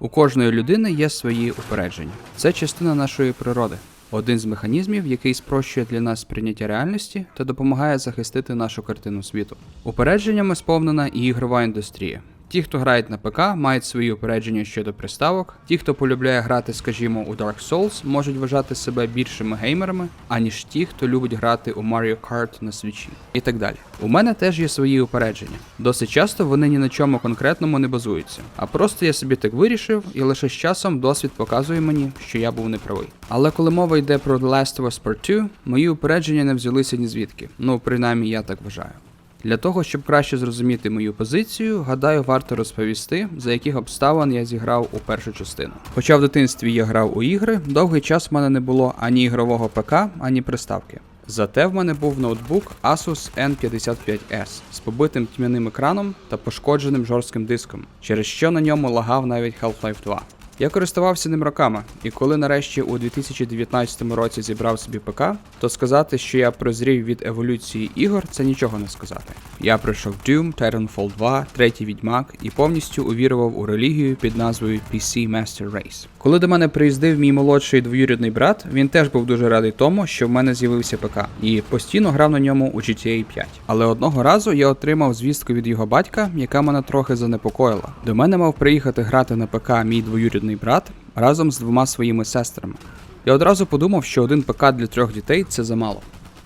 У кожної людини є свої упередження. Це частина нашої природи. Один з механізмів, який спрощує для нас прийняття реальності та допомагає захистити нашу картину світу. Упередженнями сповнена і ігрова індустрія. Ті, хто грають на ПК, мають свої упередження щодо приставок. Ті, хто полюбляє грати, скажімо, у Dark Souls, можуть вважати себе більшими геймерами, аніж ті, хто любить грати у Mario Kart на свічі. І так далі. У мене теж є свої упередження. Досить часто вони ні на чому конкретному не базуються. А просто я собі так вирішив, і лише з часом досвід показує мені, що я був неправий. Але коли мова йде про The Last of Us Part 2, мої упередження не взялися ні звідки. Ну, принаймні я так вважаю. Для того, щоб краще зрозуміти мою позицію, гадаю, варто розповісти, за яких обставин я зіграв у першу частину. Хоча в дитинстві я грав у ігри, довгий час в мене не було ані ігрового ПК, ані приставки. Зате в мене був ноутбук Asus N55S з побитим тьмяним екраном та пошкодженим жорстким диском, через що на ньому лагав навіть Half-Life 2. Я користувався ним роками, і коли нарешті у 2019 році зібрав собі ПК, то сказати, що я прозрів від еволюції ігор, це нічого не сказати. Я пройшов Doom, Titanfall 2, третій відьмак і повністю увірував у релігію під назвою PC Master Race. Коли до мене приїздив мій молодший двоюрідний брат, він теж був дуже радий тому, що в мене з'явився ПК, і постійно грав на ньому у GTA 5. Але одного разу я отримав звістку від його батька, яка мене трохи занепокоїла. До мене мав приїхати грати на ПК мій двоюрідний брат разом з двома своїми сестрами. Я одразу подумав, що один ПК для трьох дітей це замало.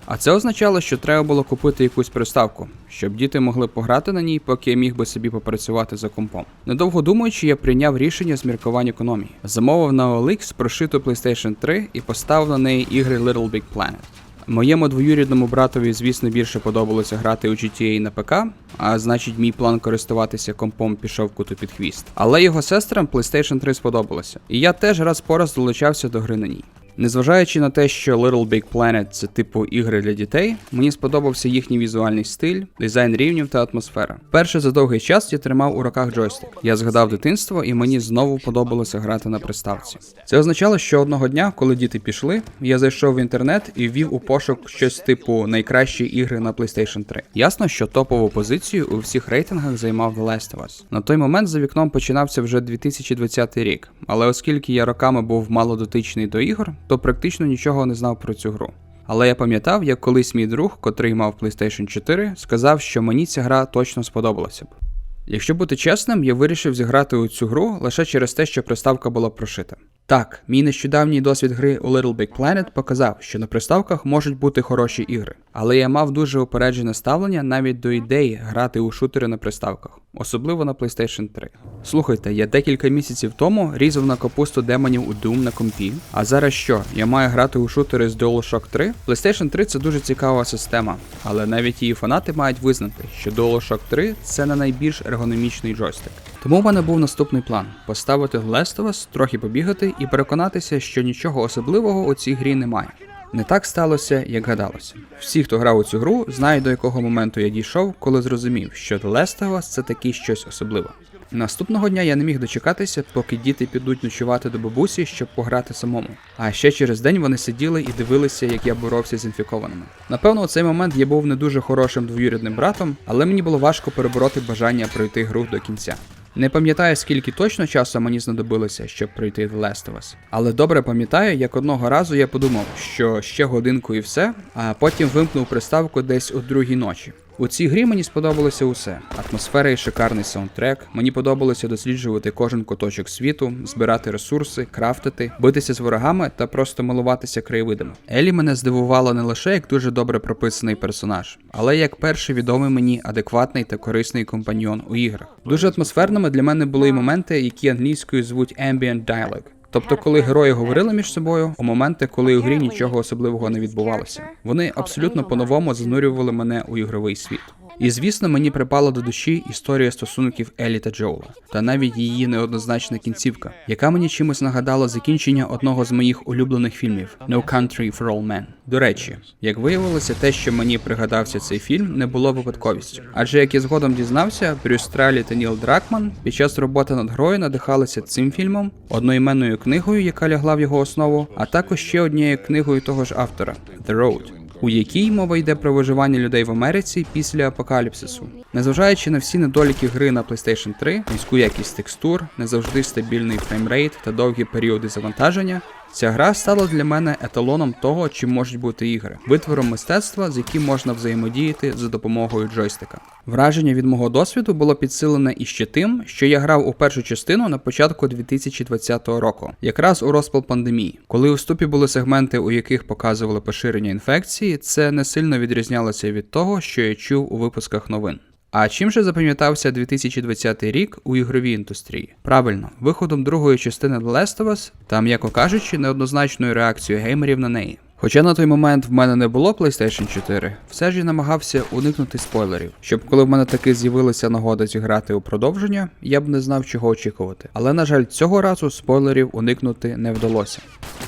А це означало, що треба було купити якусь приставку, щоб діти могли пограти на ній, поки я міг би собі попрацювати за компом. Недовго думаючи, я прийняв рішення з міркувань економії. Замовив на OLX прошиту PlayStation 3 і поставив на неї ігри Little Big Planet. Моєму двоюрідному братові, звісно, більше подобалося грати у GTA на ПК, а значить, мій план користуватися компом пішов куту під хвіст. Але його сестрам PlayStation 3 сподобалося, і я теж раз по раз долучався до гри на ній. Незважаючи на те, що Little Big Planet це типу ігри для дітей, мені сподобався їхній візуальний стиль, дизайн рівнів та атмосфера. Перше за довгий час я тримав у руках джойстик. Я згадав дитинство, і мені знову подобалося грати на приставці. Це означало, що одного дня, коли діти пішли, я зайшов в інтернет і ввів у пошук щось типу найкращі ігри на PlayStation 3. Ясно, що топову позицію у всіх рейтингах займав The Last of Us. На той момент за вікном починався вже 2020 рік, але оскільки я роками був мало дотичний до ігор, то практично нічого не знав про цю гру. Але я пам'ятав, як колись мій друг, котрий мав PlayStation 4, сказав, що мені ця гра точно сподобалася б. Якщо бути чесним, я вирішив зіграти у цю гру лише через те, що приставка була прошита. Так, мій нещодавній досвід гри у Little Big Planet показав, що на приставках можуть бути хороші ігри, але я мав дуже упереджене ставлення навіть до ідеї грати у шутери на приставках, особливо на PlayStation 3. Слухайте, я декілька місяців тому різав на капусту демонів у Doom на компі, а зараз що? Я маю грати у шутери з DualShock 3? PlayStation 3 це дуже цікава система, але навіть її фанати мають визнати, що DualShock 3 це не найбільш ергономічний джойстик. Тому в мене був наступний план: поставити Last of Us, трохи побігати і переконатися, що нічого особливого у цій грі немає. Не так сталося, як гадалося. Всі, хто грав у цю гру, знають до якого моменту я дійшов, коли зрозумів, що The Last це таки щось особливе. Наступного дня я не міг дочекатися, поки діти підуть ночувати до бабусі, щоб пограти самому. А ще через день вони сиділи і дивилися, як я боровся з інфікованими. Напевно, у цей момент я був не дуже хорошим двоюрідним братом, але мені було важко перебороти бажання пройти гру до кінця. Не пам'ятаю, скільки точно часу мені знадобилося, щоб пройти The Last of Us. Але добре пам'ятаю, як одного разу я подумав, що ще годинку і все, а потім вимкнув приставку десь о другій ночі. У цій грі мені сподобалося усе: атмосфера і шикарний саундтрек. Мені подобалося досліджувати кожен куточок світу, збирати ресурси, крафтити, битися з ворогами та просто милуватися краєвидами. Елі мене здивувала не лише як дуже добре прописаний персонаж, але як перший відомий мені адекватний та корисний компаньйон у іграх. Дуже атмосферними для мене були й моменти, які англійською звуть ambient dialogue. Тобто, коли герої говорили між собою, у моменти, коли у грі нічого особливого не відбувалося, вони абсолютно по-новому занурювали мене у ігровий світ. І звісно, мені припала до душі історія стосунків Елі та Джоула, та навіть її неоднозначна кінцівка, яка мені чимось нагадала закінчення одного з моїх улюблених фільмів No Country for All Men. До речі, як виявилося, те, що мені пригадався цей фільм, не було випадковістю. Адже як я згодом дізнався, Брюс Тралі та Ніл Дракман під час роботи над грою надихалися цим фільмом, одноіменною книгою, яка лягла в його основу, а також ще однією книгою того ж автора The Road. У якій мова йде про виживання людей в Америці після апокаліпсису. Незважаючи на всі недоліки гри на PlayStation 3, низьку якість текстур, не завжди стабільний фреймрейт та довгі періоди завантаження, ця гра стала для мене еталоном того, чим можуть бути ігри, витвором мистецтва, з яким можна взаємодіяти за допомогою джойстика. Враження від мого досвіду було підсилене іще тим, що я грав у першу частину на початку 2020 року, якраз у розпал пандемії. Коли у вступі були сегменти, у яких показували поширення інфекції, це не сильно відрізнялося від того, що я чув у випусках новин. А чим же запам'ятався 2020 рік у ігровій індустрії? Правильно, виходом другої частини The Last of Us та, м'яко кажучи, неоднозначною реакцією геймерів на неї. Хоча на той момент в мене не було PlayStation 4, все ж я намагався уникнути спойлерів, щоб коли в мене таки з'явилася нагода зіграти у продовження, я б не знав, чого очікувати. Але на жаль, цього разу спойлерів уникнути не вдалося.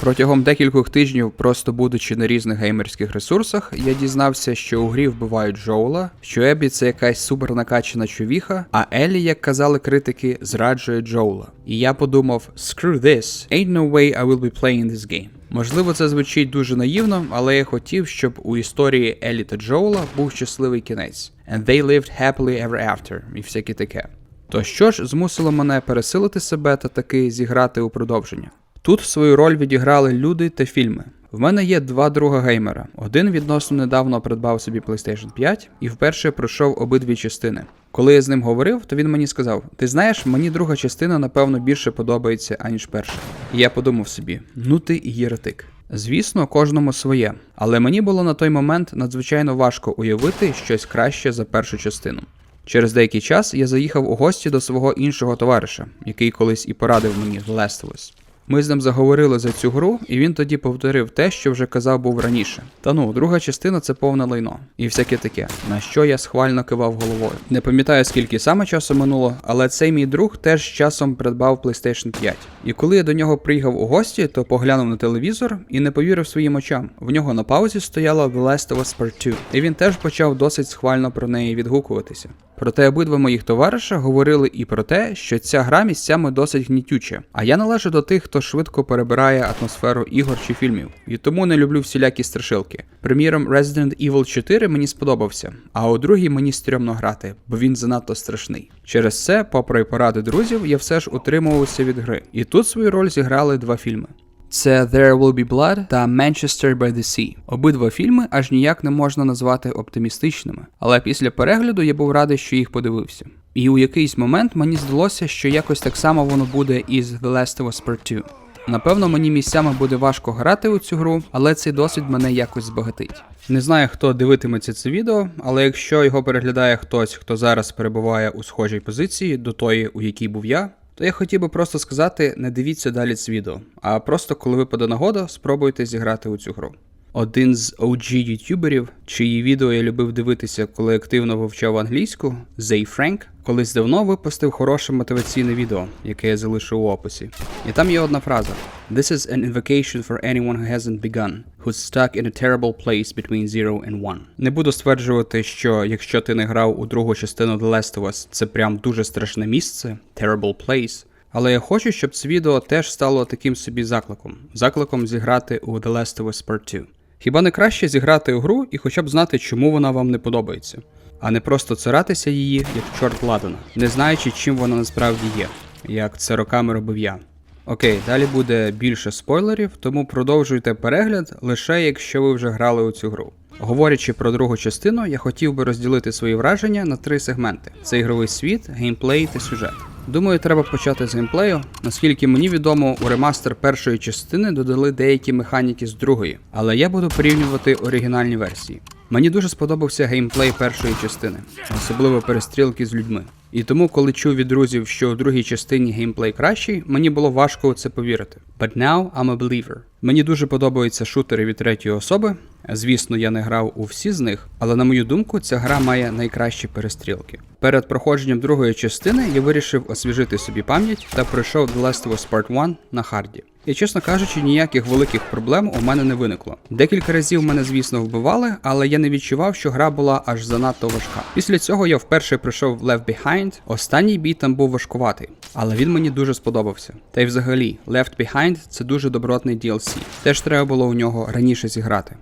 Протягом декількох тижнів, просто будучи на різних геймерських ресурсах, я дізнався, що у грі вбивають Джоула, що Ебі це якась супернакачена човіха, а Елі, як казали критики, зраджує Джоула. І я подумав: screw this, ain't no way I will be playing this game. Можливо, це звучить дуже наївно, але я хотів, щоб у історії Елі та Джоула був щасливий кінець. And they lived happily ever after, і всяке таке. То що ж змусило мене пересилити себе та таки зіграти у продовження? Тут свою роль відіграли люди та фільми. В мене є два друга геймера. Один відносно недавно придбав собі PlayStation 5 і вперше пройшов обидві частини. Коли я з ним говорив, то він мені сказав: Ти знаєш, мені друга частина напевно більше подобається, аніж перша. І я подумав собі: ну ти і єретик. Звісно, кожному своє, але мені було на той момент надзвичайно важко уявити щось краще за першу частину. Через деякий час я заїхав у гості до свого іншого товариша, який колись і порадив мені Last of Us. Ми з ним заговорили за цю гру, і він тоді повторив те, що вже казав був раніше. Та ну, друга частина це повне лайно. І всяке таке, на що я схвально кивав головою. Не пам'ятаю, скільки саме часу минуло, але цей мій друг теж часом придбав PlayStation 5. І коли я до нього приїхав у гості, то поглянув на телевізор і не повірив своїм очам. В нього на паузі стояла The Last of Us Part 2, і він теж почав досить схвально про неї відгукуватися. Проте обидва моїх товариша говорили і про те, що ця гра місцями досить гнітюча. А я належу до тих, хто швидко перебирає атмосферу ігор чи фільмів, і тому не люблю всілякі страшилки. Приміром, Resident Evil 4 мені сподобався, а у другій мені стрьомно грати, бо він занадто страшний. Через це, попри поради друзів, я все ж утримувався від гри. І тут свою роль зіграли два фільми. Це There Will Be Blood та Manchester by the Sea. Обидва фільми аж ніяк не можна назвати оптимістичними, але після перегляду я був радий, що їх подивився. І у якийсь момент мені здалося, що якось так само воно буде із The Last of Us Part 2. Напевно, мені місцями буде важко грати у цю гру, але цей досвід мене якось збагатить. Не знаю, хто дивитиметься це відео, але якщо його переглядає хтось, хто зараз перебуває у схожій позиції до тої, у якій був я, то я хотів би просто сказати: не дивіться далі це відео, а просто коли випаде нагода, спробуйте зіграти у цю гру. Один з OG ютуберів, чиї відео я любив дивитися, коли активно вивчав англійську, Зей Френк, колись давно випустив хороше мотиваційне відео, яке я залишу у описі. І там є одна фраза: This is an invocation for anyone who hasn't begun, who's stuck in a terrible place between zero and one. Не буду стверджувати, що якщо ти не грав у другу частину The Last of Us, це прям дуже страшне місце, terrible place. Але я хочу, щоб це відео теж стало таким собі закликом, закликом зіграти у The Last of Us Part 2. Хіба не краще зіграти у гру і хоча б знати, чому вона вам не подобається, а не просто царатися її, як чорт ладана, не знаючи, чим вона насправді є, як це роками робив я. Окей, далі буде більше спойлерів, тому продовжуйте перегляд лише якщо ви вже грали у цю гру. Говорячи про другу частину, я хотів би розділити свої враження на три сегменти: це ігровий світ, геймплей та сюжет. Думаю, треба почати з геймплею. Наскільки мені відомо, у ремастер першої частини додали деякі механіки з другої, але я буду порівнювати оригінальні версії. Мені дуже сподобався геймплей першої частини, особливо перестрілки з людьми. І тому, коли чув від друзів, що у другій частині геймплей кращий, мені було важко у це повірити. But now I'm a believer. Мені дуже подобаються шутери від третьої особи. Звісно, я не грав у всі з них, але на мою думку, ця гра має найкращі перестрілки. Перед проходженням другої частини я вирішив освіжити собі пам'ять та пройшов The Last of Us Part 1 на харді. І чесно кажучи, ніяких великих проблем у мене не виникло. Декілька разів мене, звісно, вбивали, але я не відчував, що гра була аж занадто важка. Після цього я вперше пройшов Left Behind. Останній бій там був важкуватий, але він мені дуже сподобався. Та й взагалі, Left Behind це дуже добротний DLC. Теж треба було у нього раніше зіграти.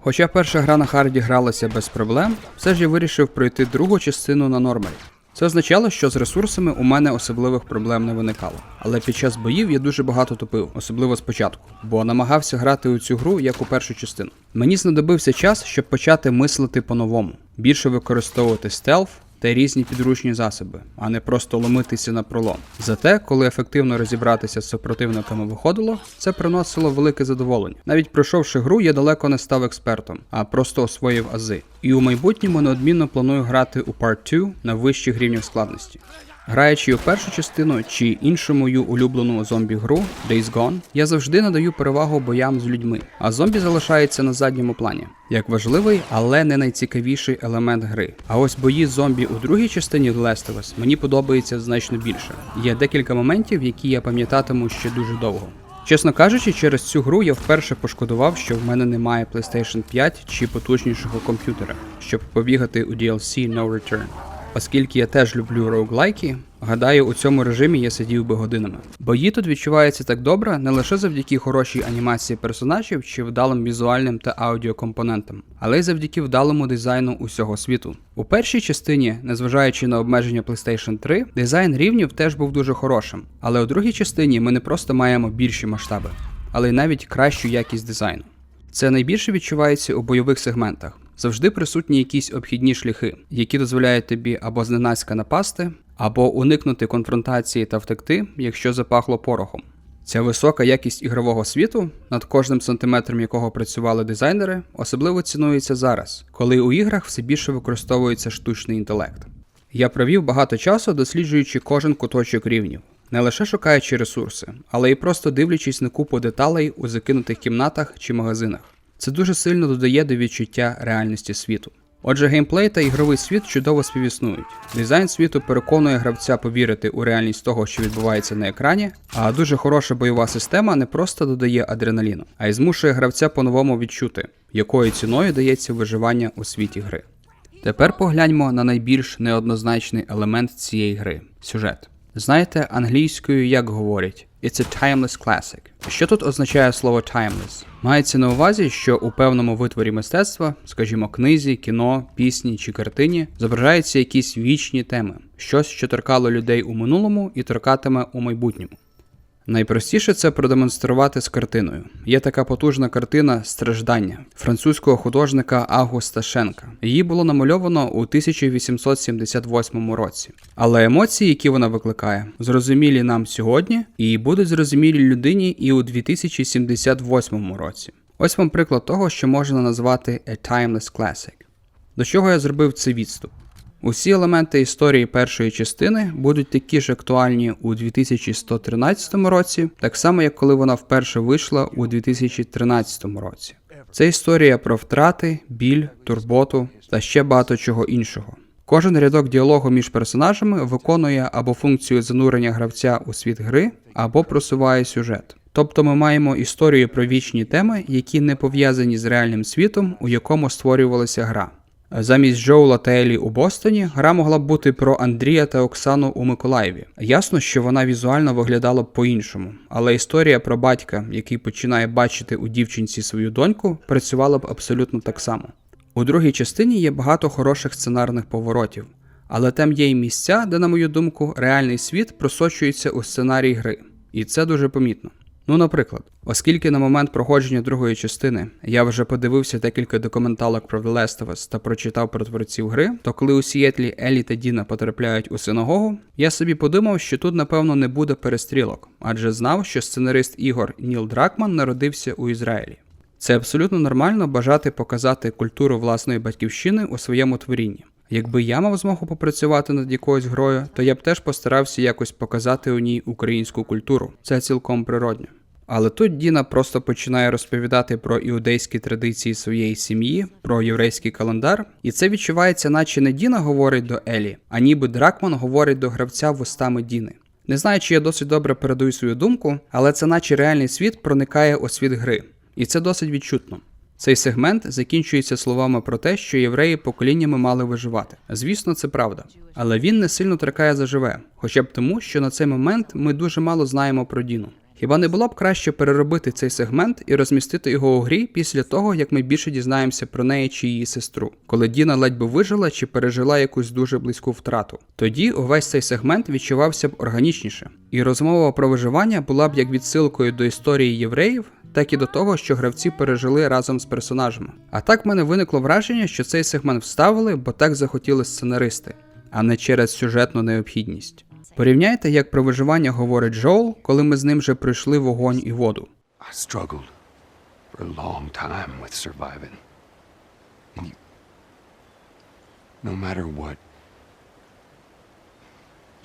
Хоча перша гра на харді гралася без проблем, все ж я вирішив пройти другу частину на нормалі. Це означало, що з ресурсами у мене особливих проблем не виникало. Але під час боїв я дуже багато тупив, особливо спочатку, бо намагався грати у цю гру як у першу частину. Мені знадобився час, щоб почати мислити по-новому, більше використовувати стелф та різні підручні засоби, а не просто ломитися на пролом. Зате, коли ефективно розібратися з супротивниками виходило, це приносило велике задоволення. Навіть пройшовши гру, я далеко не став експертом, а просто освоїв ази. І у майбутньому неодмінно планую грати у Part 2 на вищих рівнях складності. Граючи у першу частину чи іншу мою улюблену зомбі-гру Days Gone, я завжди надаю перевагу боям з людьми, а зомбі залишаються на задньому плані, як важливий, але не найцікавіший елемент гри. А ось бої зомбі у другій частині The Last of Us мені подобається значно більше. Є декілька моментів, які я пам'ятатиму ще дуже довго. Чесно кажучи, через цю гру я вперше пошкодував, що в мене немає PlayStation 5 чи потужнішого комп'ютера, щоб побігати у DLC No Return. Оскільки я теж люблю роуглайки, гадаю, у цьому режимі я сидів би годинами. Бої тут відчуваються так добре не лише завдяки хорошій анімації персонажів чи вдалим візуальним та аудіокомпонентам, але й завдяки вдалому дизайну усього світу. У першій частині, незважаючи на обмеження PlayStation 3, дизайн рівнів теж був дуже хорошим. Але у другій частині ми не просто маємо більші масштаби, але й навіть кращу якість дизайну. Це найбільше відчувається у бойових сегментах. Завжди присутні якісь обхідні шляхи, які дозволяють тобі або зненацька напасти, або уникнути конфронтації та втекти, якщо запахло порохом. Ця висока якість ігрового світу, над кожним сантиметром якого працювали дизайнери, особливо цінується зараз, коли у іграх все більше використовується штучний інтелект. Я провів багато часу досліджуючи кожен куточок рівнів, не лише шукаючи ресурси, але й просто дивлячись на купу деталей у закинутих кімнатах чи магазинах. Це дуже сильно додає до відчуття реальності світу. Отже, геймплей та ігровий світ чудово співіснують. Дизайн світу переконує гравця повірити у реальність того, що відбувається на екрані, а дуже хороша бойова система не просто додає адреналіну, а й змушує гравця по-новому відчути, якою ціною дається виживання у світі гри. Тепер погляньмо на найбільш неоднозначний елемент цієї гри сюжет. Знаєте, англійською як говорять It's a timeless classic. Що тут означає слово timeless? Мається на увазі, що у певному витворі мистецтва, скажімо, книзі, кіно, пісні чи картині, зображаються якісь вічні теми, щось, що торкало людей у минулому і торкатиме у майбутньому. Найпростіше це продемонструвати з картиною. Є така потужна картина Страждання французького художника Августа Шенка. Її було намальовано у 1878 році. Але емоції, які вона викликає, зрозумілі нам сьогодні і будуть зрозумілі людині і у 2078 році. Ось вам приклад того, що можна назвати a timeless classic. До чого я зробив цей відступ? Усі елементи історії першої частини будуть такі ж актуальні у 2113 році, так само як коли вона вперше вийшла у 2013 році. Це історія про втрати, біль, турботу та ще багато чого іншого. Кожен рядок діалогу між персонажами виконує або функцію занурення гравця у світ гри, або просуває сюжет. Тобто ми маємо історію про вічні теми, які не пов'язані з реальним світом, у якому створювалася гра. Замість Джоула та Елі у Бостоні гра могла б бути про Андрія та Оксану у Миколаєві. Ясно, що вона візуально виглядала б по-іншому, але історія про батька, який починає бачити у дівчинці свою доньку, працювала б абсолютно так само. У другій частині є багато хороших сценарних поворотів, але там є й місця, де, на мою думку, реальний світ просочується у сценарій гри, і це дуже помітно. Ну, наприклад, оскільки на момент проходження другої частини я вже подивився декілька документалок про The Last of Us та прочитав про творців гри, то коли у Сієтлі Елі та Діна потрапляють у синагогу, я собі подумав, що тут напевно не буде перестрілок, адже знав, що сценарист ігор Ніл Дракман народився у Ізраїлі. Це абсолютно нормально бажати показати культуру власної батьківщини у своєму творінні. Якби я мав змогу попрацювати над якоюсь грою, то я б теж постарався якось показати у ній українську культуру. Це цілком природньо. Але тут Діна просто починає розповідати про іудейські традиції своєї сім'ї, про єврейський календар, і це відчувається, наче не Діна говорить до Елі, а ніби Дракман говорить до гравця вустами Діни. Не знаю, чи я досить добре передаю свою думку, але це наче реальний світ проникає у світ гри, і це досить відчутно. Цей сегмент закінчується словами про те, що євреї поколіннями мали виживати. Звісно, це правда. Але він не сильно тракає заживе, хоча б тому, що на цей момент ми дуже мало знаємо про Діну. Хіба не було б краще переробити цей сегмент і розмістити його у грі після того, як ми більше дізнаємося про неї чи її сестру, коли Діна ледь би вижила чи пережила якусь дуже близьку втрату. Тоді увесь цей сегмент відчувався б органічніше, і розмова про виживання була б як відсилкою до історії євреїв, так і до того, що гравці пережили разом з персонажами. А так в мене виникло враження, що цей сегмент вставили, бо так захотіли сценаристи, а не через сюжетну необхідність. Порівняйте, як про виживання говорить Джоел, коли ми з ним вже пройшли вогонь і воду. No matter what,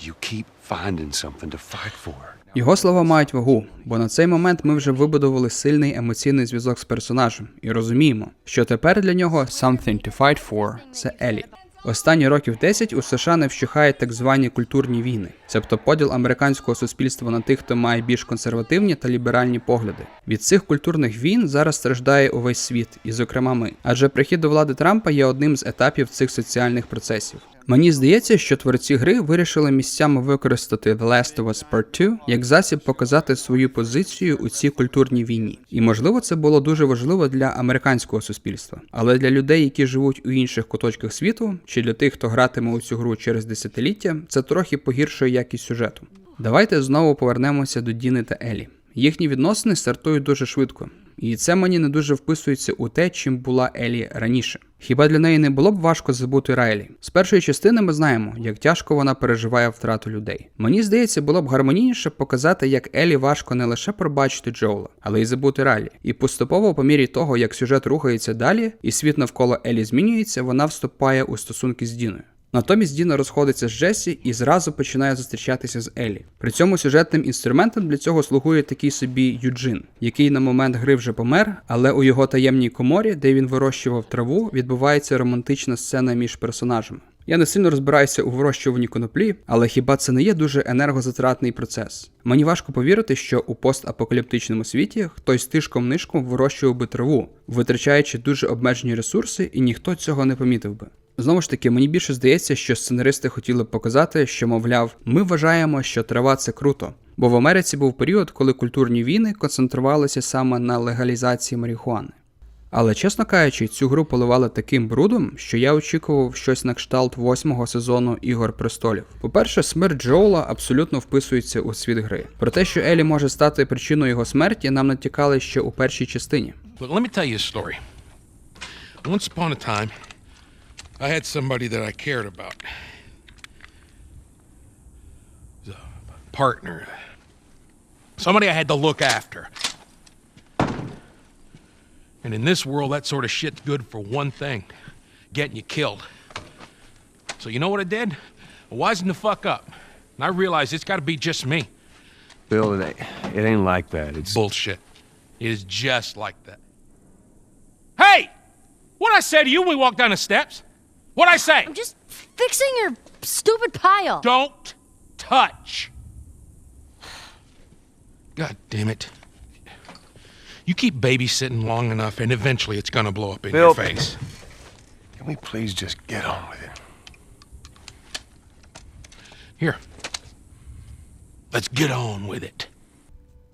you keep finding something to fight for. Його слова мають вагу, бо на цей момент ми вже вибудували сильний емоційний зв'язок з персонажем і розуміємо, що тепер для нього something to fight for – це Елі. Останні років 10 у США не вщухають так звані культурні війни, тобто поділ американського суспільства на тих, хто має більш консервативні та ліберальні погляди. Від цих культурних війн зараз страждає увесь світ, і зокрема ми. Адже прихід до влади Трампа є одним з етапів цих соціальних процесів. Мені здається, що творці гри вирішили місцями використати The Last of Us Part 2 як засіб показати свою позицію у цій культурній війні. І можливо, це було дуже важливо для американського суспільства, але для людей, які живуть у інших куточках світу, чи для тих, хто гратиме у цю гру через десятиліття, це трохи погіршує якість сюжету. Давайте знову повернемося до Діни та Елі. Їхні відносини стартують дуже швидко, і це мені не дуже вписується у те, чим була Елі раніше. Хіба для неї не було б важко забути Райлі? З першої частини ми знаємо, як тяжко вона переживає втрату людей. Мені здається, було б гармонійніше показати, як Елі важко не лише пробачити Джоула, але й забути Райлі. І поступово, по мірі того, як сюжет рухається далі, і світ навколо Елі змінюється, вона вступає у стосунки з Діною. Натомість Діна розходиться з Джесі і зразу починає зустрічатися з Елі. При цьому сюжетним інструментом для цього слугує такий собі Юджин, який на момент гри вже помер, але у його таємній коморі, де він вирощував траву, відбувається романтична сцена між персонажами. Я не сильно розбираюся у вирощуванні коноплі, але хіба це не є дуже енергозатратний процес? Мені важко повірити, що у постапокаліптичному світі хтось тишком нишком вирощував би траву, витрачаючи дуже обмежені ресурси, і ніхто цього не помітив би. Знову ж таки, мені більше здається, що сценаристи хотіли показати, що, мовляв, ми вважаємо, що трава це круто. Бо в Америці був період, коли культурні війни концентрувалися саме на легалізації марихуани. Але чесно кажучи, цю гру поливали таким брудом, що я очікував щось на кшталт восьмого сезону Ігор престолів. По-перше, смерть Джоула абсолютно вписується у світ гри. Про те, що Елі може стати причиною його смерті, нам натякали ще у першій частині. Look, let. Once upon a time, I had somebody that I cared about. A partner. Somebody I had to look after. And in this world, that sort of shit's good for one thing getting you killed. So, you know what I did? I wisened the fuck up. And I realized it's got to be just me. Bill, it ain't, it ain't like that. It's Bullshit. It is just like that. Hey! What I say to you when we walk down the steps? What I say? I'm just fixing your stupid pile. Don't touch. God damn it. You keep babysitting long enough, and eventually it's gonna blow up in your face. Can we please just get on with it? Here. Let's get on with it.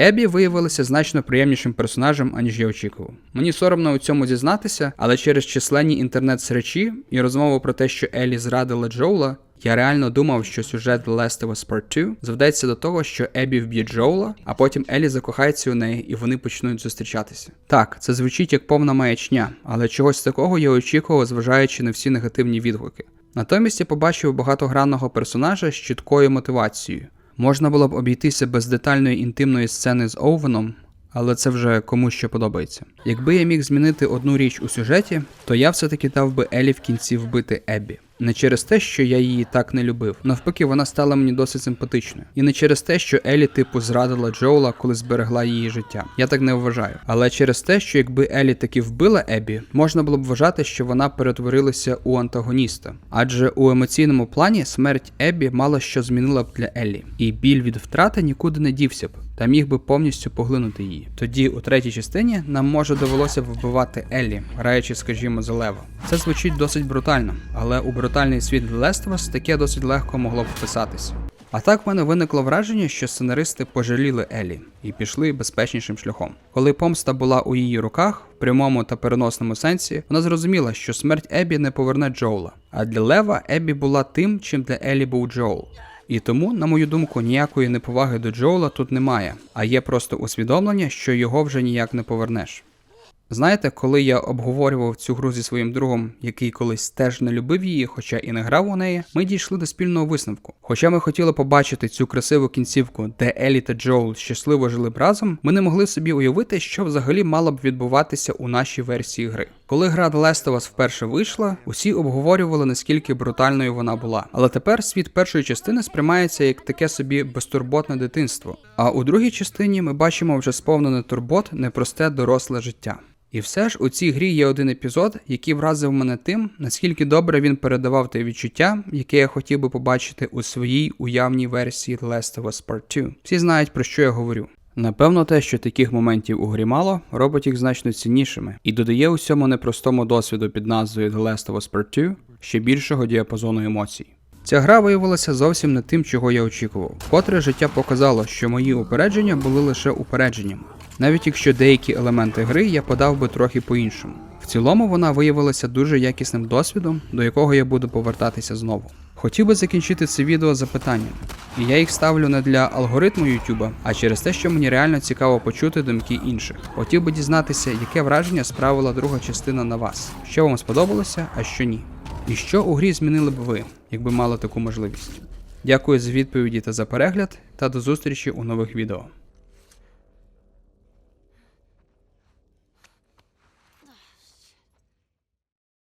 Ебі виявилася значно приємнішим персонажем, аніж я очікував. Мені соромно у цьому зізнатися, але через численні інтернет-сречі і розмову про те, що Елі зрадила Джоула, я реально думав, що сюжет The Last of Us Part 2 заведеться до того, що Ебі вб'є Джоула, а потім Елі закохається у неї і вони почнуть зустрічатися. Так, це звучить як повна маячня, але чогось такого я очікував, зважаючи на всі негативні відгуки. Натомість я побачив багатогранного персонажа з чіткою мотивацією. Можна було б обійтися без детальної інтимної сцени з Оуеном, але це вже комусь що подобається. Якби я міг змінити одну річ у сюжеті, то я все-таки дав би Елі в кінці вбити Еббі. Не через те, що я її так не любив. Навпаки, вона стала мені досить симпатичною. І не через те, що Елі, типу, зрадила Джоула, коли зберегла її життя. Я так не вважаю. Але через те, що якби Елі таки вбила Еббі, можна було б вважати, що вона перетворилася у антагоніста. Адже у емоційному плані смерть Еббі мало що змінила б для Еллі. І біль від втрати нікуди не дівся б. Та міг би повністю поглинути її. Тоді, у третій частині, нам може довелося б вбивати Еллі, граючи, скажімо, за лева. Це звучить досить брутально, але у брутальний світ Last таке досить легко могло б вписатися. А так в мене виникло враження, що сценаристи пожаліли Елі і пішли безпечнішим шляхом. Коли помста була у її руках, в прямому та переносному сенсі, вона зрозуміла, що смерть Ебі не поверне Джоула. А для Лева Ебі була тим, чим для Елі був Джоул. І тому, на мою думку, ніякої неповаги до Джоула тут немає, а є просто усвідомлення, що його вже ніяк не повернеш. Знаєте, коли я обговорював цю гру зі своїм другом, який колись теж не любив її, хоча і не грав у неї, ми дійшли до спільного висновку. Хоча ми хотіли побачити цю красиву кінцівку, де Елі та Джоул щасливо жили б разом, ми не могли собі уявити, що взагалі мало б відбуватися у нашій версії гри. Коли гра The Last of Us вперше вийшла, усі обговорювали наскільки брутальною вона була. Але тепер світ першої частини сприймається як таке собі безтурботне дитинство. А у другій частині ми бачимо вже сповнене турбот непросте доросле життя. І все ж у цій грі є один епізод, який вразив мене тим, наскільки добре він передавав те відчуття, яке я хотів би побачити у своїй уявній версії The Last of Us Part 2. Всі знають про що я говорю. Напевно, те, що таких моментів у грі мало, робить їх значно ціннішими і додає усьому непростому досвіду під назвою The Last of Us Part 2 ще більшого діапазону емоцій. Ця гра виявилася зовсім не тим, чого я очікував. Вкотре життя показало, що мої упередження були лише упередженням, навіть якщо деякі елементи гри я подав би трохи по-іншому. В цілому вона виявилася дуже якісним досвідом, до якого я буду повертатися знову. Хотів би закінчити це відео запитанням, і я їх ставлю не для алгоритму YouTube, а через те, що мені реально цікаво почути думки інших. Хотів би дізнатися, яке враження справила друга частина на вас, що вам сподобалося, а що ні. І що у грі змінили б ви, якби мали таку можливість. Дякую за відповіді та за перегляд, та до зустрічі у нових відео.